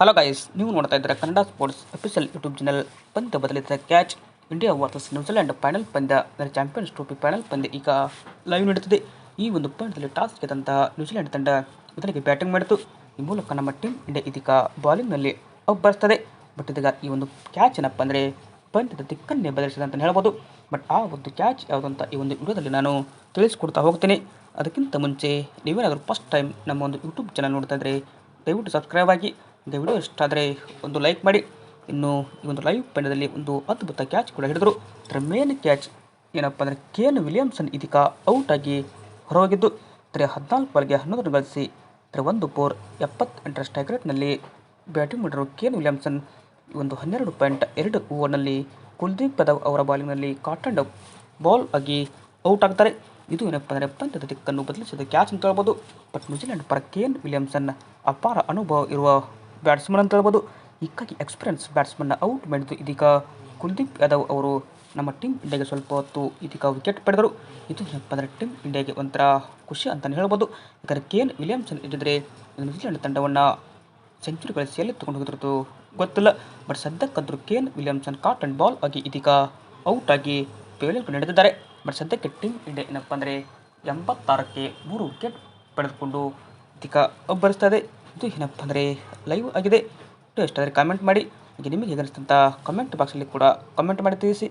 Hello guys ನೀವು ನೋಡ್ತಾ ಇದ್ದೀರಾ Kannada sports official YouTube channel ಪಂದ್ಯ ಬದಲಿಸಿದ catch India versus New Zealand final ಪಂದ್ಯ. ಅಂದರೆ ಚಾಂಪಿಯನ್ಸ್ ಟ್ರೋಫಿ ಫೈನಲ್ ಪಂದ್ಯ ಈಗ ಲೈವ್ ನಡೀತಿದೆ. ಈ ಒಂದು ಪಂದ್ಯದಲ್ಲಿ ಟಾಸ್ ಗೆದ್ದಂತಹ ನ್ಯೂಜಿಲೆಂಡ್ ತಂಡ ಮೊದಲಿಗೆ ಬ್ಯಾಟಿಂಗ್ ಮಾಡಿತು. ಈ ಮೂಲಕ ನಮ್ಮ ಟೀಮ್ ಇಂಡಿಯಾ ಇದೀಗ ಬಾಲಿಂಗ್ನಲ್ಲಿ ಅಬ್ಬರಿಸ್ತದೆ ಬಟ್ ಇದೀಗ ಈ ಒಂದು ಕ್ಯಾಚ್ ಏನಪ್ಪ ಅಂದರೆ ಪಂದ್ಯದ ದಿಕ್ಕನ್ನೇ ಬದಲಿಸಿದೆ ಅಂತ ಹೇಳ್ಬೋದು. ಬಟ್ ಆ ಒಂದು ಕ್ಯಾಚ್ ಯಾವುದಂತ ಈ ಒಂದು ವಿಡಿಯೋದಲ್ಲಿ ನಾನು ತಿಳಿಸ್ಕೊಡ್ತಾ ಹೋಗ್ತೀನಿ. ಅದಕ್ಕಿಂತ ಮುಂಚೆ ನೀವೇನಾದರೂ ಫಸ್ಟ್ ಟೈಮ್ ನಮ್ಮ ಒಂದು ಯೂಟ್ಯೂಬ್ ಚಾನಲ್ ನೋಡ್ತಾ ಇದ್ದರೆ ದಯವಿಟ್ಟು ಸಬ್ಸ್ಕ್ರೈಬ್ ಆಗಿ. ಇಂಥ ವಿಡಿಯೋ. ಇಷ್ಟ ಆದರೆ ಒಂದು ಲೈಕ್ ಮಾಡಿ. ಇನ್ನು ಈ ಒಂದು ಲೈವ್ ಪಂದ್ಯದಲ್ಲಿ ಒಂದು ಅದ್ಭುತ ಕ್ಯಾಚ್ ಕೂಡ ಹಿಡಿದರು. ಅದರ ಮೇನ್ ಕ್ಯಾಚ್ ಏನಪ್ಪ ಅಂದರೆ ಕೇನ್ ವಿಲಿಯಮ್ಸನ್ ಇದೀಗ ಆಗಿ ಹೊರಹೋಗಿದ್ದು. ತ್ರಿ ಹದಿನಾಲ್ಕು ಬಾಲ್ಗೆ ಹನ್ನೊಂದು ರನ್ ಗಳಿಸಿ ಇದರ ಒಂದು ಫೋರ್ ಎಪ್ಪತ್ತೆಂಟರ ಸ್ಟ್ರೈಕ್ ರೇಟ್ನಲ್ಲಿ ಬ್ಯಾಟಿಂಗ್ ಮಾಡಿರೋ ಕೇನ್ ವಿಲಿಯಮ್ಸನ್ ಒಂದು ಹನ್ನೆರಡು ಪಾಯಿಂಟ್ ಎರಡು ಓವರ್ನಲ್ಲಿ ಕುಲ್ದೀಪ್ ಯಾದವ್ ಅವರ ಬಾಲಿಂಗ್ನಲ್ಲಿ ಕಾಟನ್ ಬಾಲ್ ಆಗಿ ಔಟ್ ಆಗ್ತಾರೆ. ಇದು ಏನಪ್ಪ ಅಂದರೆ ಪಂದ್ಯದ ದಿಕ್ಕನ್ನು ಬದಲಿಸಿದ ಕ್ಯಾಚ್ ಅಂತ ಹೇಳ್ಬೋದು. ಬಟ್ ನ್ಯೂಜಿಲೆಂಡ್ ಪರ ಕೇನ್ ವಿಲಿಯಮ್ಸನ್ ಅಪಾರ ಅನುಭವ ಇರುವ ಬ್ಯಾಟ್ಸ್ಮನ್ ಅಂತ ಹೇಳ್ಬೋದು. ಹೀಗಾಗಿ ಎಕ್ಸ್ಪೀರಿಯನ್ಸ್ ಬ್ಯಾಟ್ಸ್ಮನ್ನ ಔಟ್ ಮಾಡಿದ್ದು ಇದೀಗ ಕುಲ್ದೀಪ್ ಯಾದವ್ ಅವರು ನಮ್ಮ ಟೀಮ್ ಇಂಡಿಯಾಗೆ ಸ್ವಲ್ಪ ಹೊತ್ತು ಇದೀಗ ವಿಕೆಟ್ ಪಡೆದರು. ಇದು ಏನಪ್ಪ ಅಂದರೆ ಟೀಮ್ ಇಂಡಿಯಾಗೆ ಒಂಥರ ಖುಷಿ ಅಂತಲೇ ಹೇಳ್ಬೋದು. ಯಾಕಂದರೆ ಕೇನ್ ವಿಲಿಯಮ್ಸನ್ ಇದ್ದಿದ್ರೆ ನ್ಯೂಜಿಲೆಂಡ್ ತಂಡವನ್ನು ಸೆಂಚುರಿ ಗಳಿಸಿ ಎಲ್ಲಿ ತೊಗೊಂಡು ಗೊತ್ತಿಲ್ಲ. But ಸದ್ಯಕ್ಕಂತೂ Kane Williamson caught and bowl ಆಗಿ ಇದೀಗ ಔಟ್ ಆಗಿ ಪೇಳಿಕೊಂಡು ನಡೆದಿದ್ದಾರೆ. ಬಟ್ ಸದ್ಯಕ್ಕೆ ಟೀಮ್ ಇಂಡಿಯಾ ಏನಪ್ಪ ಅಂದರೆ ಎಂಬತ್ತಾರಕ್ಕೆ ಮೂರು ವಿಕೆಟ್ ಪಡೆದುಕೊಂಡು ಇದೀಗ ಅಬ್ಬರಿಸ್ತಾ ಇದೆ. ಇದು ಏನಪ್ಪ ಅಂದರೆ ಲೈವ್ ಆಗಿದೆ. ಟೆಸ್ಟ್ ಆದರೆ ಕಾಮೆಂಟ್ ಮಾಡಿ. ನಿಮಗೆ ಹೇಗೆ ಅನಿಸ್ತಂತ ಕಮೆಂಟ್ ಬಾಕ್ಸಲ್ಲಿ ಕೂಡ ಕಮೆಂಟ್ ಮಾಡಿ ತಿಳಿಸಿ.